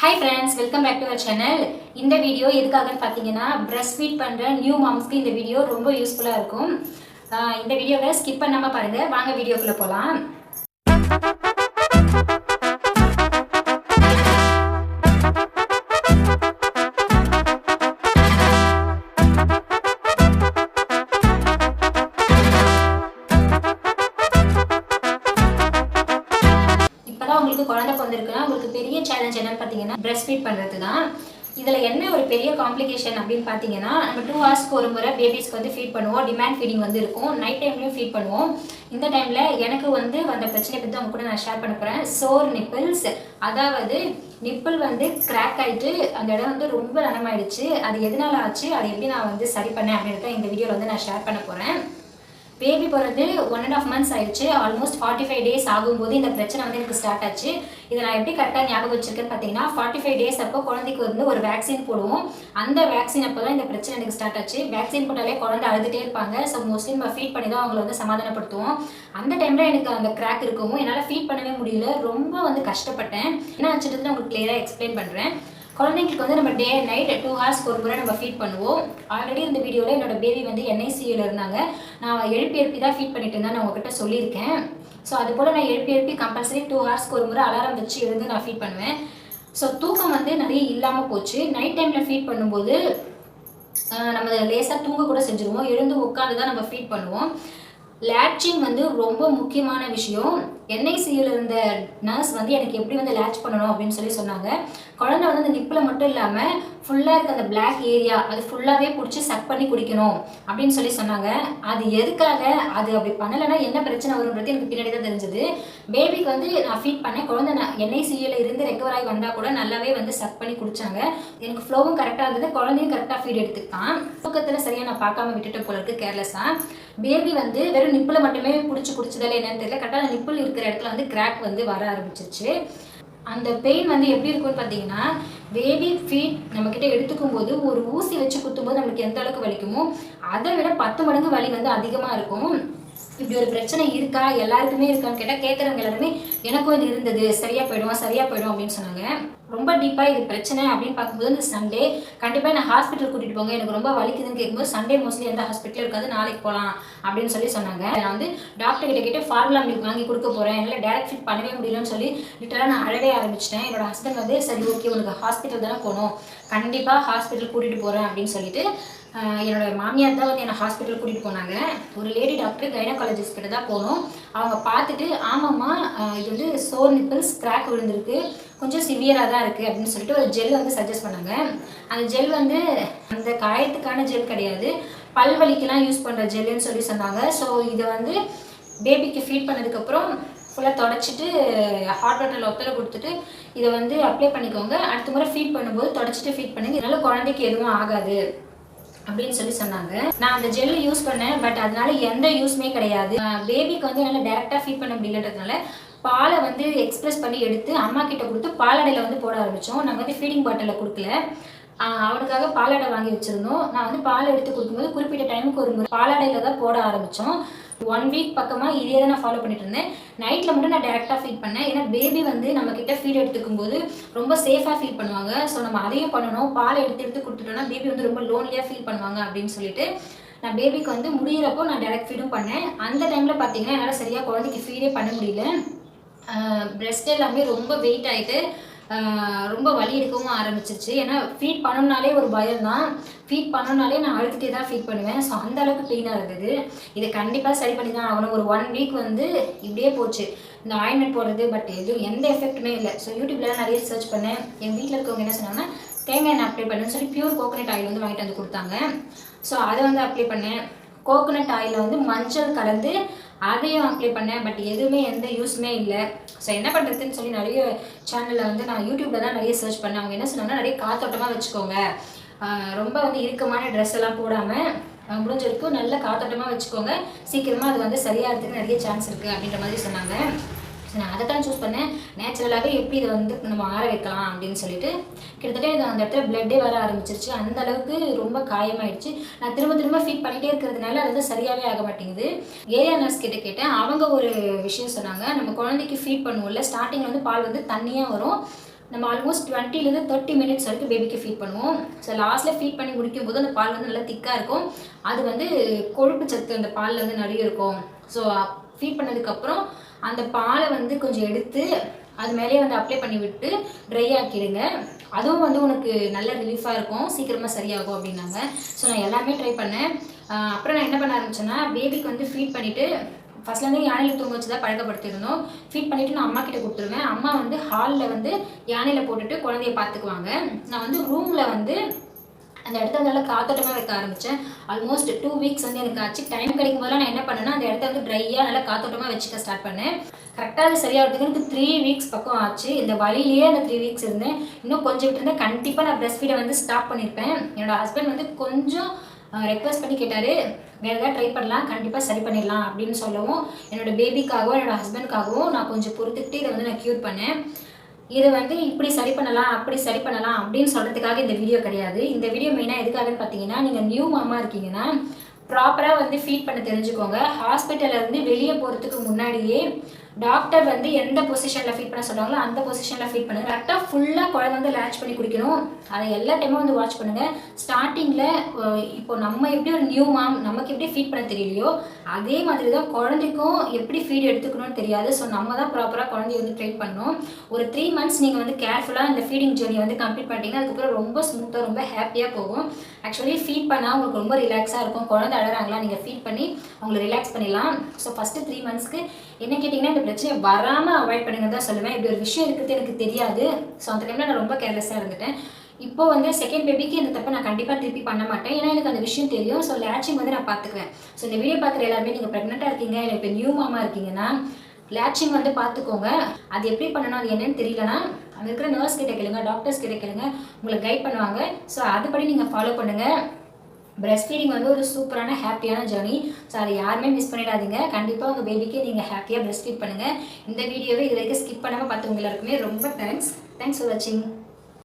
Hi friends welcome back to our channel இந்த video எதுக்காகன்னு பார்த்தீங்கன்னா பிரஸ்ட் ஃபீட் பண்ணுற நியூ மாம்ஸ்க்கு இந்த வீடியோ ரொம்ப யூஸ்ஃபுல்லாக இருக்கும். இந்த வீடியோவை ஸ்கிப் பண்ணாமல் பாருங்கள் வாங்க வீடியோக்குள்ளே போகலாம் உங்களுக்கு குழந்தை பிறந்திருக்குன்னா உங்களுக்கு பெரிய சேலஞ்ச் என்னன்னு பார்த்தீங்கன்னா பிரஸ்ட் ஃபீட் பண்ணுறது தான் இதில் என்ன ஒரு பெரிய காம்ப்ளிகேஷன் அப்படின்னு பார்த்தீங்கன்னா நம்ம டூ ஹவர்ஸ்க்கு ஒரு முறை பேபிஸ்க்கு வந்து ஃபீட் பண்ணுவோம். டிமாண்ட் ஃபீடிங் வந்து இருக்கும். நைட் டைம்லையும் ஃபீட் பண்ணுவோம். இந்த டைமில் எனக்கு வந்து வந்த பிரச்சனை பற்றி அவங்க கூட நான் ஷேர் பண்ண போகிறேன் சோர் நிப்பிள்ஸ் அதாவது நிப்பிள் வந்து கிராக் ஆகிட்டு அந்த இடம் வந்து ரொம்ப நனமாயிடுச்சு. அது எதனால ஆச்சு? அது எப்படி நான் வந்து சரி பண்ணேன் அப்படின்றத இந்த வீடியோவில் வந்து நான் ஷேர் பண்ண போகிறேன் பேபி பிறந்து ஒன் அண்ட் ஆஃப் மந்த்ஸ் ஆயிடுச்சு. ஆல்மோஸ்ட் ஃபார்ட்டி ஃபைவ் டேஸ் ஆகும்போது இந்த பிரச்சனை வந்து எனக்கு ஸ்டார்ட் ஆச்சு. இதை நான் எப்படி கரெக்டாக ஞாபகம் வச்சிருக்கேன்னு பார்த்தீங்கன்னா ஃபார்ட்டி ஃபைவ் டேஸ் அப்போ குழந்தைக்கு வந்து ஒரு வேக்சின் போடுவோம். அந்த வேக்சின் அப்போ தான் இந்த பிரச்சனை எனக்கு ஸ்டார்ட் ஆச்சு. வேக்சின் போட்டாலே குழந்தை அழுதுகிட்டே இருப்பாங்க. ஸோ மோஸ்ட்லி நம்ம ஃபீட் பண்ணி தான் அவங்கள வந்து சமாதானப்படுத்துவோம். அந்த டைமில் எனக்கு அந்த கிராக் இருக்கவும் என்னால் ஃபீட் பண்ணவே முடியல. ரொம்ப வந்து கஷ்டப்பட்டேன். என்ன ஆச்சுன்றது உங்களுக்கு கிளியராக எக்ஸ்பிளைன் பண்ணுறேன் குழந்தைங்களுக்கு வந்து நம்ம டே நைட் டூ ஹவர்ஸ்க்கு ஒரு முறை நம்ம ஃபீட் பண்ணுவோம். ஆல்ரெடி இந்த வீடியோவில் என்னோட பேபி வந்து என்ஐசியில் இருந்தாங்க. நான் எழுப்பி எழுப்பி தான் ஃபீட் பண்ணிட்டு இருந்தேன் நான் உங்ககிட்ட சொல்லியிருக்கேன். ஸோ அது போல் நான் எழுப்பி எழுப்பி கம்பல்சரி டூ ஹவர்ஸ்க்கு ஒரு முறை அலாரம் வச்சு இருந்து நான் ஃபீட் பண்ணுவேன். ஸோ தூக்கம் வந்து நிறைய இல்லாமல் போச்சு. நைட் டைமில் ஃபீட் பண்ணும்போது நம்ம லேசாக தூங்க கூட செஞ்சுருவோம். எழுந்து உட்காந்து தான் நம்ம ஃபீட் பண்ணுவோம். லேட்சிங் வந்து ரொம்ப முக்கியமான விஷயம். என்ஐசியில் இருந்த நர்ஸ் வந்து எனக்கு எப்படி வந்து லேட்ச் பண்ணணும் அப்படின்னு சொல்லி சொன்னாங்க. குழந்தை வந்து அந்த நிப்பில் மட்டும் இல்லாமல் ஃபுல்லாக இருக்க அந்த பிளாக் ஏரியா அது ஃபுல்லாகவே பிடிச்சி சக் பண்ணி குடிக்கணும் அப்படின்னு சொல்லி சொன்னாங்க. அது எதுக்காக? அது அப்படி பண்ணலைன்னா என்ன பிரச்சனை வரும்ன்றது எனக்கு பின்னாடி தான் தெரிஞ்சது. பேபிக்கு வந்து நான் ஃபீட் பண்ணேன். குழந்தை நான் என்ஐசியில் இருந்து ரெக்கவர் ஆகி வந்தால் கூட நல்லாவே வந்து சக் பண்ணி குடித்தாங்க எனக்கு ஃப்ளோவும் கரெக்டாக இருந்தது. குழந்தையும் கரெக்டாக ஃபீட் எடுத்துக்கான் தூக்கத்தில் சரியாக நான் பார்க்காம விட்டுட்டு போல இருக்கு கேர்லெஸ்ஸாக பேபி வந்து வெறும் நிப்பில் மட்டுமே பிடிச்சி குடிச்சதால என்னன்னு தெரியல. கரெக்டாக நிப்பில் இருக்க இருக்கிற இடத்துல வந்து கிராக் வந்து வர ஆரம்பிச்சிருச்சு. அந்த பெயின் வந்து எப்படி இருக்கும்னு பார்த்தீங்கன்னா பேபி ஃபீட் நம்மக்கிட்ட எடுத்துக்கும் போது ஒரு ஊசி வச்சு குத்தும்போது நம்மளுக்கு எந்த அளவுக்கு வலிக்குமோ அதை விட பத்து மடங்கு வலி வந்து அதிகமாக இருக்கும். இப்படி ஒரு பிரச்சனை இருக்கா? எல்லாருக்குமே இருக்கான்னு கேட்டால் கேட்குறவங்க எல்லாருமே எனக்கும் இது இருந்தது. சரியாக போயிடும்? சரியாக போயிடும். அப்படின்னு சொன்னாங்க. ரொம்ப டீப்பாக இது பிரச்சனை அப்படின்னு பார்க்கும்போது இந்த சண்டே கண்டிப்பாக நான் ஹாஸ்பிட்டல் கூட்டிகிட்டு போங்க. எனக்கு ரொம்ப வலிக்குதுன்னு கேட்கும்போது சண்டே மோஸ்ட்லி எந்த ஹாஸ்பிட்டலும் இருக்காது. நாளைக்கு போகலாம் அப்படின்னு சொல்லி சொன்னாங்க. நான் வந்து டாக்டர் கிட்ட கேட்டு ஃபார்முலா மில்க் வாங்கி கொடுக்க போகிறேன் என்னால் டேரக்ட் ஃபிட் பண்ணவே முடியலன்னு சொல்லி லிட்டராக நான் அழவே ஆரம்பிச்சிட்டேன். என்னோட ஹஸ்பண்ட் வந்து சரி ஓகே உனக்கு ஹாஸ்பிட்டல் தானே போகணும். கண்டிப்பாக ஹாஸ்பிட்டல் கூட்டிகிட்டு போகிறேன் அப்படின்னு சொல்லிட்டு என்னோடய என்னோட மாமியார் தான் வந்து என்னை ஹாஸ்பிட்டல் கூட்டிகிட்டு போனாங்க. ஒரு லேடி டாக்டர் கைனகாலஜிஸ்ட் கிட்ட தான் போனோம். அவங்க பார்த்துட்டு ஆமாம்மா இது வந்து சோர் நிப்பிள்ஸ் கிராக் விழுந்திருக்கு. கொஞ்சம் சிவியராக தான் இருக்குது அப்படின்னு சொல்லிட்டு ஒரு ஜெல் வந்து சஜஸ்ட் பண்ணாங்க. அந்த ஜெல் வந்து அந்த காயத்துக்கான ஜெல் கிடையாது. பல்வலிக்கெலாம் யூஸ் பண்ணுற ஜெல்லுன்னு சொல்லி சொன்னாங்க. ஸோ இதை வந்து பேபிக்கு ஃபீட் பண்ணதுக்கப்புறம் ஃபுல்லாக தொடச்சிட்டு ஹாட் வாட்டரில் ஒத்தலை கொடுத்துட்டு இதை வந்து அப்ளை பண்ணிக்கோங்க. அடுத்த முறை ஃபீட் பண்ணும்போது தொடச்சிட்டு ஃபீட் பண்ணுங்க. இதனால் குழந்தைக்கு எதுவும் ஆகாது. அப்படின்னு சொல்லி சொன்னாங்க. நான் அந்த ஜெல் யூஸ் பண்ணேன். பட் அதனால எந்த யூஸ்மே கிடையாது. பேபிக்கு வந்து என்னால் டேரெக்டாக ஃபீட் பண்ண முடியலன்றதுனால பாலை வந்து எக்ஸ்பிரஸ் பண்ணி எடுத்து அம்மா கிட்ட கொடுத்து பாலடையில் வந்து போட ஆரம்பித்தோம் நாங்கள் வந்து ஃபீடிங் பாட்டிலில் கொடுக்கல. அவனுக்காக பாலாடை வாங்கி வச்சுருந்தோம். நான் வந்து பால் எடுத்து கொடுக்கும்போது குறிப்பிட்ட டைமுக்கு ஒரு முறை பாலாடையில் தான் போட ஆரம்பித்தோம் ஒன் வீக் பக்கமாக இதே தான் நான் ஃபாலோ பண்ணிட்டு இருந்தேன். நைட்டில் மட்டும் நான் டேரெக்டாக ஃபீட் பண்ணேன். ஏன்னா பேபி வந்து நம்ம கிட்ட ஃபீட் எடுத்துக்கும் போது ரொம்ப சேஃபாக ஃபீல் பண்ணுவாங்க. ஸோ நம்ம அதையும் பண்ணணும். பால் எடுத்து எடுத்து கொடுத்துட்டோம்னா பேபி வந்து ரொம்ப லோன்லியாக ஃபீல் பண்ணுவாங்க அப்படின்னு சொல்லிட்டு நான் பேபிக்கு வந்து முடியிறப்போ நான் டேரக்ட் ஃபீடும் பண்ணேன். அந்த டைமில் பார்த்தீங்கன்னா என்னால் சரியாக குழந்தைக்கு ஃபீடே பண்ண முடியல. பிரெஸ்ட் எல்லாமே ரொம்ப வெயிட் ஆகிட்டு ரொம்ப வலி எடுக்கவும் ஆரம்பிச்சிருச்சு. ஏன்னா ஃபீட் பண்ணணுனாலே ஒரு பயம் தான் ஃபீட் பண்ணணுன்னாலே நான் அழுத்திட்டே தான் ஃபீட் பண்ணுவேன். ஸோ அந்த அளவுக்கு பெயினாக இருந்தது. இதை கண்டிப்பாக சரி பண்ணி தான் ஆகணும். ஒரு ஒன் வீக் வந்து இப்படியே போச்சு. இந்த ஆயின்மெண்ட் போடுறது பட் எதுவும் எந்த எஃபெக்ட்டுமே இல்லை. ஸோ யூடியூப்லாம் நிறைய சர்ச் பண்ணேன். என் வீட்டில் இருக்கவங்க என்ன சொன்னாங்கன்னா தேங்காய் எண்ணெய் அப்ளை பண்ணுன்னு சொல்லி பியூர் கோகோனட் ஆயில் வந்து வாங்கிட்டு வந்து கொடுத்தாங்க. ஸோ அதை வந்து அப்ளை பண்ணேன். கோகோனட் ஆயிலில் வந்து மஞ்சள் கலந்து அதையும் அப்ளை பண்ணேன். பட் எதுவுமே எந்த யூஸுமே இல்லை. ஸோ என்ன பண்ணுறதுன்னு சொல்லி நிறைய சேனலில் வந்து நான் யூடியூப்பில் தான் நிறைய சர்ச் பண்ணேன். அவங்க என்ன சொன்னாங்கன்னா நிறைய காத்தோட்டமாக வச்சுக்கோங்க. ரொம்ப வந்து இறுக்கமான ட்ரெஸ் எல்லாம் போடாமல் முடிஞ்ச வரைக்கும் நல்ல காத்தோட்டமாக வச்சுக்கோங்க. சீக்கிரமாக அது வந்து சரியாகிறதுக்கு நிறைய சான்ஸ் இருக்குது அப்படின்ற மாதிரி சொன்னாங்க. ஸோ நான் அதை தான் சூஸ் பண்ணேன் நேச்சுரலாகவே எப்படி இதை வந்து நம்ம ஆற வைக்கலாம் அப்படின்னு சொல்லிட்டு கிட்டத்தட்ட இது அந்த இடத்துல பிளட்டே வர ஆரம்பிச்சிருச்சு. அந்த அளவுக்கு ரொம்ப காயமாயிடுச்சு. நான் திரும்ப திரும்ப ஃபீட் பண்ணிகிட்டே இருக்கிறதுனால அது வந்து சரியாகவே ஆக மாட்டேங்குது. ஏரியா நர்ஸ் கிட்ட கேட்டேன். அவங்க ஒரு விஷயம் சொன்னாங்க. நம்ம குழந்தைக்கு ஃபீட் பண்ணுவோம்ல ஸ்டார்டிங்கில் வந்து பால் வந்து தண்ணியாக வரும். நம்ம ஆல்மோஸ்ட் டுவெண்ட்டிலேருந்து தேர்ட்டி மினிட்ஸ் வரைக்கும் பேபிக்கு ஃபீட் பண்ணுவோம். ஸோ லாஸ்ட்டில் ஃபீட் பண்ணி முடிக்கும் போது அந்த பால் வந்து நல்லா திக்காக இருக்கும். அது வந்து கொழுப்பு சத்து அந்த பாலில் வந்து நிறைய இருக்கும். ஸோ ஃபீட் பண்ணதுக்கப்புறம் அந்த பாலை வந்து கொஞ்சம் எடுத்து அது மேலேயே வந்து அப்ளை பண்ணி விட்டு ட்ரை ஆக்கிடுங்க. அதுவும் வந்து உனக்கு நல்ல ரிலீஃபாக இருக்கும். சீக்கிரமாக சரியாகும் அப்படின்னாங்க. ஸோ நான் எல்லாமே ட்ரை பண்ணேன். அப்புறம் நான் என்ன பண்ண ஆரம்பிச்சேன்னா பேபிக்கு வந்து ஃபீட் பண்ணிவிட்டு ஃபஸ்ட்லேருந்து யானையில் தூங்க வச்சு தான் பழக்கப்படுத்திருந்தோம் ஃபீட் பண்ணிவிட்டு நான் அம்மா கிட்ட கொடுத்துருவேன். அம்மா வந்து ஹாலில் வந்து யானையில் போட்டுட்டு குழந்தைய பார்த்துக்குவாங்க. நான் வந்து ரூமில் வந்து அந்த இடத்த நல்லா காத்தோட்டமாக வைக்க ஆரம்பித்தேன் ஆல்மோஸ்ட் டூ வீக்ஸ் வந்து எனக்கு ஆச்சு. டைம் கிடைக்கும் போதெல்லாம் நான் என்ன பண்ணேன்னா அந்த இடத்த வந்து ட்ரையாக நல்லா காத்தோட்டமாக வச்சுக்க ஸ்டார்ட் பண்ணேன். கரெக்டாக அது சரியாகிறதுக்கு எனக்கு த்ரீ வீக்ஸ் பக்கம் ஆச்சு. இந்த வழியிலேயே அந்த த்ரீ வீக்ஸ் இருந்தேன். இன்னும் கொஞ்சம் விட்டுருந்தேன் கண்டிப்பாக நான் பிரஸ்ட் ஃபீடை வந்து ஸ்டாப் பண்ணியிருப்பேன் என்னோட ஹஸ்பண்ட் வந்து கொஞ்சம் ரெக்வஸ்ட் பண்ணி கேட்டார் வேறு ஏதாவது ட்ரை பண்ணலாம் கண்டிப்பாக சரி பண்ணிடலாம் அப்படின்னு சொல்லவும் என்னோட பேபிக்காகவும் என்னோட ஹஸ்பண்ட்காகவும் நான் கொஞ்சம் பொறுத்துக்கிட்டு இதை வந்து நான் க்யூர் பண்ணேன். இது வந்து இப்படி சரி பண்ணலாம் அப்படி சரி பண்ணலாம் அப்படின்னு சொல்கிறதுக்காக இந்த வீடியோ கிடையாது. இந்த வீடியோ மெயினாக எதுக்காகன்னு பார்த்தீங்கன்னா நீங்கள் நியூ மாமா இருக்கீங்கன்னா ப்ராப்பராக வந்து ஃபீட் பண்ண தெரிஞ்சுக்கோங்க. ஹாஸ்பிட்டல்ல இருந்து வெளியே போகிறதுக்கு முன்னாடியே டாக்டர் வந்து எந்த பொசிஷனில் ஃபீட் பண்ண சொல்கிறாங்களோ அந்த பொசிஷனில் ஃபீட் பண்ணுங்க. கரெக்டாக ஃபுல்லாக குழந்தை வந்து லேட்ச் பண்ணி குடிக்கணும். அதை எல்லா டைமும் வந்து வாட்ச் பண்ணுங்கள் ஸ்டார்டிங்கில் இப்போ நம்ம எப்படி ஒரு நியூ மாம் நமக்கு எப்படி ஃபீட் பண்ண தெரியலையோ அதே மாதிரி தான் குழந்தைக்கும் எப்படி ஃபீட் எடுத்துக்கணும்னு தெரியாது. ஸோ நம்ம தான் ப்ராப்பராக குழந்தைய வந்து ட்ரெயின் பண்ணணும். ஒரு த்ரீ மந்த்ஸ் நீங்கள் வந்து கேர்ஃபுல்லாக இந்த ஃபீடிங் ஜேர்னி வந்து கம்ப்ளீட் பண்ணிட்டீங்கன்னா அதுக்கப்புறம் ரொம்ப ஸ்மூத்தாக ரொம்ப ஹாப்பியாக போகும். ஆக்சுவலி ஃபீட் பண்ணால் உங்களுக்கு ரொம்ப ரிலாக்ஸாக இருக்கும். குழந்தை அழகாங்களா நீங்கள் ஃபீட் பண்ணி அவங்களை ரிலாக்ஸ் பண்ணிடலாம். ஸோ ஃபஸ்ட்டு த்ரீ மந்த்ஸ்க்கு என்ன கேட்டிங்கன்னா இந்த பிரச்சனை வராமல் அவாய்ட் பண்ணுங்க தான் சொல்லுவேன். இப்படி ஒரு விஷயம் இருக்கிறது எனக்கு தெரியாது. ஸோ அந்த டைமில் நான் ரொம்ப கேர்லெஸ்ஸாக இருந்துட்டேன். இப்போ வந்து செகண்ட் பேபிக்கு இந்த தப்பை நான் கண்டிப்பாக திருப்பி பண்ண மாட்டேன். ஏன்னா எனக்கு அந்த விஷயம் தெரியும். ஸோ லேட்சிங் வந்து நான் பார்த்துக்குவேன் ஸோ இந்த வீடியோ பார்க்குற எல்லாருமே நீங்கள் ப்ரெக்னெண்ட்டாக இருக்கீங்க இல்லை இப்போ நியூ மாமா இருக்கீங்கன்னா லேட்சிங் வந்து பார்த்துக்கோங்க அது எப்படி பண்ணணும் அது என்னன்னு தெரியலனா அங்கே இருக்கிற நர்ஸ் கிட்ட கேளுங்க டாக்டர்ஸ் கிட்ட கேளுங்க. உங்களுக்கு கைட் பண்ணுவாங்க. ஸோ அதுபடி நீங்கள் ஃபாலோ பண்ணுங்கள் பிரெஸ்ட் ஃபீடிங் வந்து ஒரு சூப்பரான ஹாப்பியான ஜேர்னி. ஸோ அதை யாருமே மிஸ் பண்ணிடாதீங்க. கண்டிப்பாக உங்கள் பேபிக்கு நீங்கள் ஹாப்பியாக பிரெஸ்ட் ஃபீட் பண்ணுங்கள் இந்த வீடியோவை இது வரைக்கும் ஸ்கிப் பண்ணாமல் பார்த்தவங்க எல்லாருக்குமே ரொம்ப தேங்க்ஸ் தேங்க்ஸ் ஃபார் வாட்சிங்